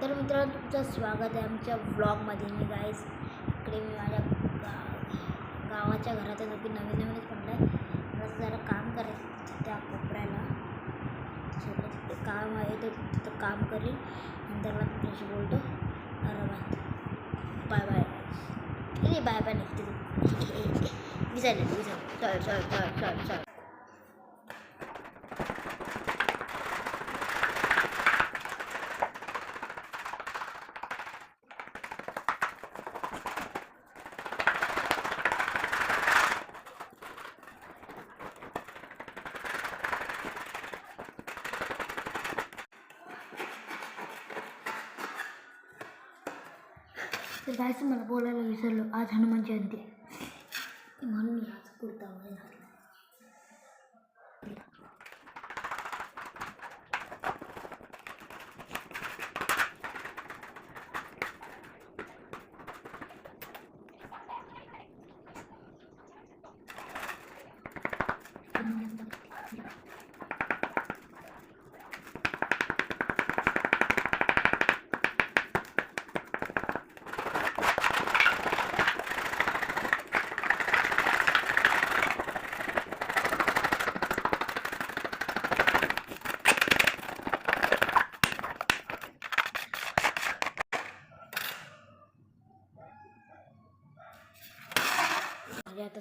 तर मित्रांनो तुमचं स्वागत आहे आमच्या ब्लॉगमध्ये मी गाईस इकडे मी माझ्या गा गावाच्या घरात आहे जो की नवीन नवीनच पडलं आहे मला जरा काम करायचं त्या कोपऱ्याला सोबत काम आहे तर तिथं काम करेल नंतर मग तुमच्याशी बोलतो आरामात बाय बाय नाही बाय बाय नाही विचारलं विचार चल चल चल चल चल तर जायचं मला बोलायला विसरलो आज हनुमान जयंती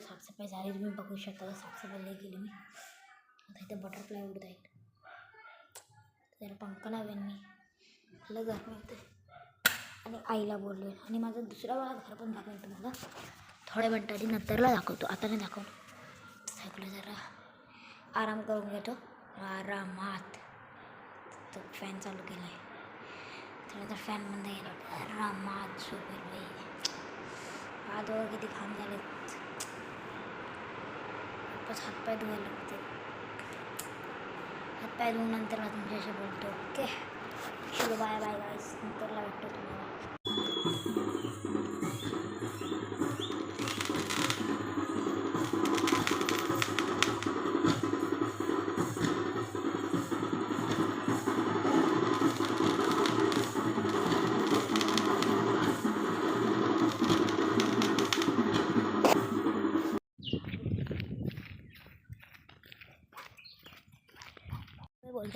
साफसफाई झाली तुम्ही बघू शकता साफसफाई लई केली मी. आता इथे बटरफ्लाय उडत आहेत. जरा पंख लावेन मी. लय घर मिळते आणि आईला बोलवेन. आणि माझं दुसरा वेळा घर पण दाखवेन तुम्हाला. थोड्या मिनटांनी नंतरला दाखवतो. आता नाही दाखवतो. सगळं जरा आराम करून घेतो. आरामात. तो फॅन चालू केला आहे त्यानंतर बंद केला आरामात झोपेल बाई. हात वगैरे किती घाम झालेत. बस हातपाय धुवायला लागते हातपाय धुवून नंतर मी तुमच्याशी बोलतो ओके? चलो बाय बाय गाईस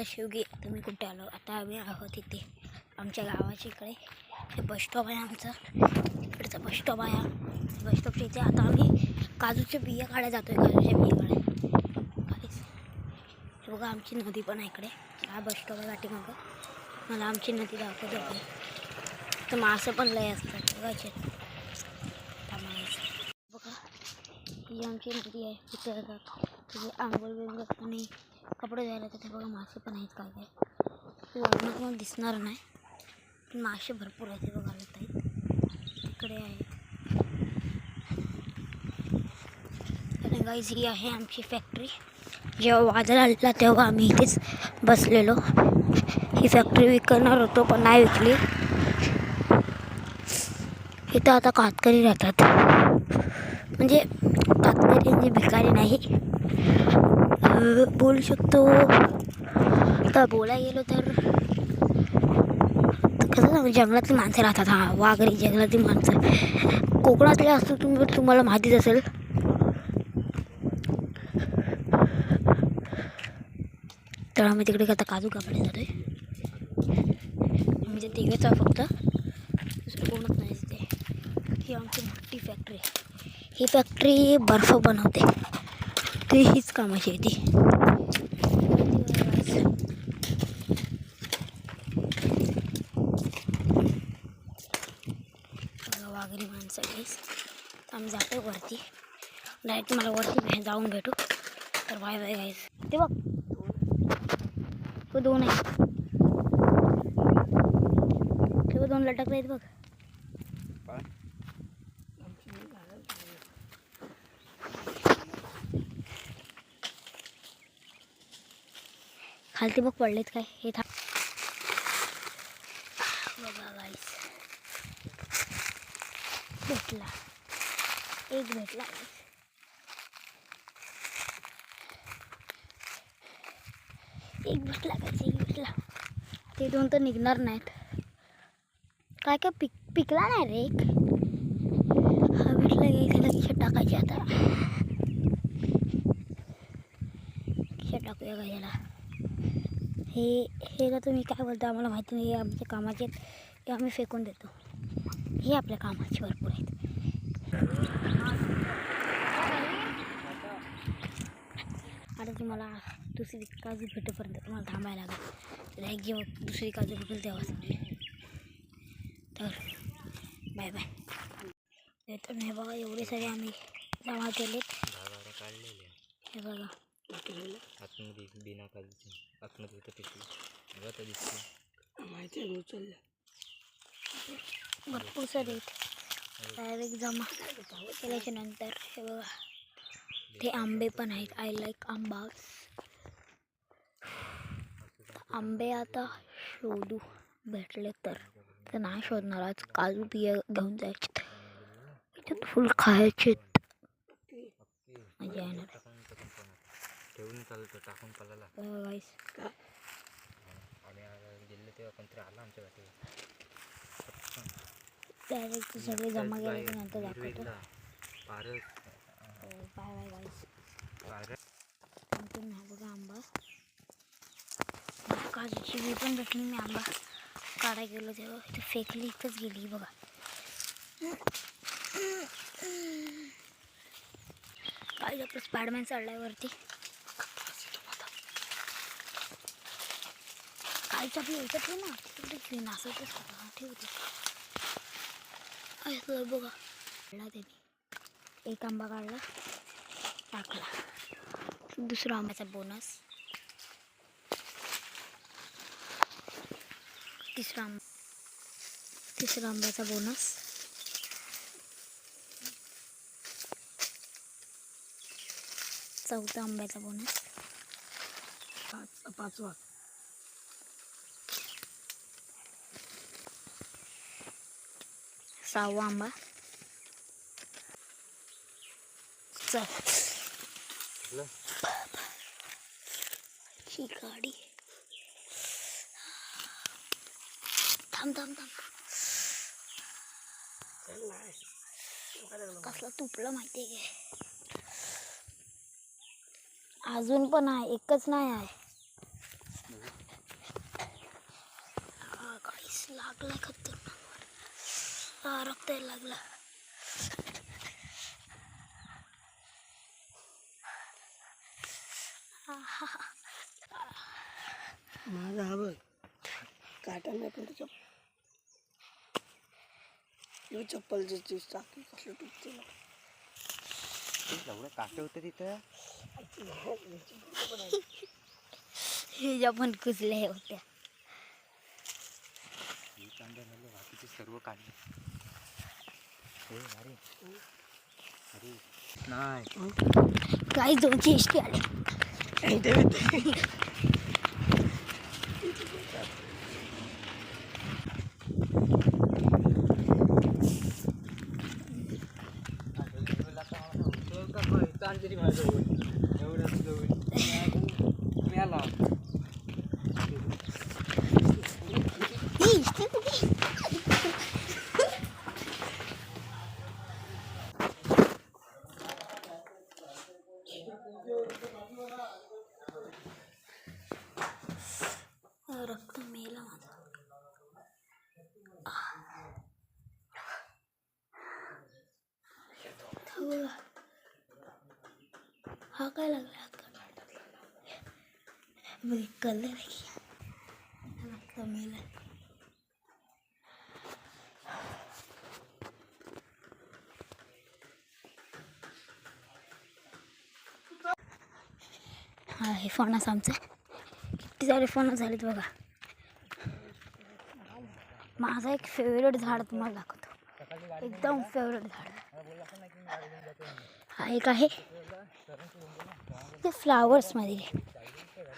आता शिवगी तुम्ही कुठे आलो? आता आम्ही आहोत इथे आमच्या गावाच्या इकडे. हे बस स्टॉप आहे आमचं. इकडचा बस स्टॉप आहे. बस स्टॉपच्या इथे आता आम्ही काजूच्या बिया काढायला जातो आहे काजूच्या बिया काढायला हे बघा आमची नदी पण आहे इकडे. हा बस स्टॉप आहे पाठीमागं. मला आमची नदी दाखवतो आहे तर मासे पण लय असतात. बघायचे. बघा. ही आमची नदी आहे. तिथे जातात तिथे आंघोळ बिंगोळ आणि कपडे धुवायला तिथे बघा मासे पण आहेत काय काय. ते वरून तुम्हाला दिसणार नाही पण मासे भरपूर आहेत ते बघायला येत आहेत तिकडे आहेत. आणि गाईज ही आहे आमची फॅक्टरी जेव्हा वादळ आलेला तेव्हा आम्ही इथेच बसलेलो. ही फॅक्टरी विकणार होतो पण नाही विकली. इथं आता कातकरी राहतात. म्हणजे कातकरी म्हणजे भिकारी नाही. बोलू शकतो. आता बोलायला गेलो तर कसं सांगू जंगलातली माणसं राहतात हां वाघरी जंगलातली माणसं. कोकणातले असतो तुम्ही तुम्हाला माहितीच असेल. तर आम्ही तिकडे आता काजू कापडे जातोय. म्हणजे तिघेच फक्त. कोणच नाही तिथे. ही आमची मोठी फॅक्टरी आहे. ही फॅक्टरी बर्फ बनवते. ते हीच कामाची आहे ती बघा वाघरी माणसं गाईस आम्ही जातो वरती. डायरेक्ट मला वरती जाऊन भेटू. तर बाय बाय गाईस ते बघ. तो दोन आहे. ते बघ दोन लटकले आहेत बघ. खालती बघ पडलेत काय. हे था भेटला. एक भेटला एक भेटला guys, एक भेटला. ते दोन तर निघणार नाहीत. काय काय पिक पिकला नाही रे एक. हा भेटला की त्याला खिशात टाकायचे आता. खिशात टाकूया का याला. हे हे ना तुम्ही काय बोलता आम्हाला माहिती नाही. हे आमच्या कामाचे आहेत. हे आम्ही फेकून देतो. हे आपल्या कामाचे भरपूर आहेत. आता तुम्हाला दुसरी काजू भेटेपर्यंत तुम्हाला थांबायला लागेल. लाईक एक जेव्हा दुसरी काजू भेटेल तेव्हाच. तर बाय बाय तर हे बघा एवढे सारे आम्ही जमा केलेत. काढलेले हे बघा. बिना काजूचे. आतमध्ये होतं पिशवी आता दिसते माहिती आहे उचललं भरपूर सारे डायरेक्ट जमा. केल्याच्यानंतर हे बघा. ते आंबे पण आहेत. आय लाईक आंबा आंबे आता शोधू. भेटले तर. तर नाही शोधणार. आज काजू बिया घेऊन जायचे त्याच्यात फुल खायचे मजा येणार. ठेवून चालतं टाकून पळाला आम्ही गेले तेव्हा कोणतरी आला आमच्या डायरेक्ट सगळे जमा केल्याच्यानंतर दाखवतो. Paras. Bye bye guys Paras. आणखीन हा बघा आंबा. काजूची बी पण भेटली मी आंबा. काढाय गेलो तेव्हा. इथे फेकली इथंच गेली बघा. काय आपलं स्पायडमॅन चढलाय वरती. काहीच आपली याच्यात आहे ना. तिकडे क्लीन असं हा ठेवते. असं बघा. काढला त्याने. एक आंबा काढला. टाकला. दुसरा आंब्याचा बोनस तिसरा आंबा तिसरा आंब्याचा बोनस चौथा आंब्याचा बोनस पाच पाचवा. सहावा आंबा चल गाडी थांब थांब थांब कसला तुपलं माहिती आहे अजून पण आहे एकच नाही आहे. लागलाय खतरनाक. हा, रक्त यायला लागला. माझा हा बघ. काटा नाही पण त्याच्या यो चप्पलची चीज टाकली कसलं तुटते एवढं काटे होतं तिथं? हे ज्या पण कुजले होत्या. हे बाकीचे सर्व काढले. हे अरे अरे नाही काही दोनशे एसटी आले हे इष्टी कुठे? रक्त मेला माझा हा हा काय लागला बघ कलर आहे हा हे फणस आमचे. किती सारे फणस झालेत बघा. माझं एक फेवरेट झाड तुम्हाला दाखवतो. एकदम फेवरेट झाड. हा एक आहे ते फ्लावर्समध्ये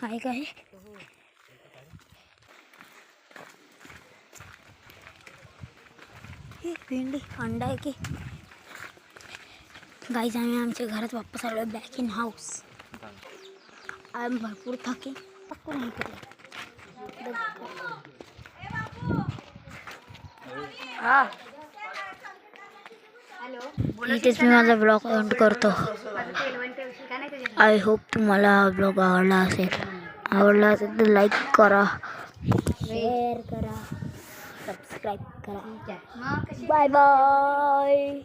हा एक आहे एक भेंडी अंडा आहे की? गाईज आम्ही आमच्या घरात वापस आलो बॅक इन हाऊस आम्ही भरपूर थके थकून हे केलं हा. इथेच मी माझा ब्लॉग एंड करतो. आय होप तुम्हाला हा ब्लॉग आवडला असेल. आवडला असेल तर लाईक करा. शेअर करा. सबस्क्राईब करा. Bye bye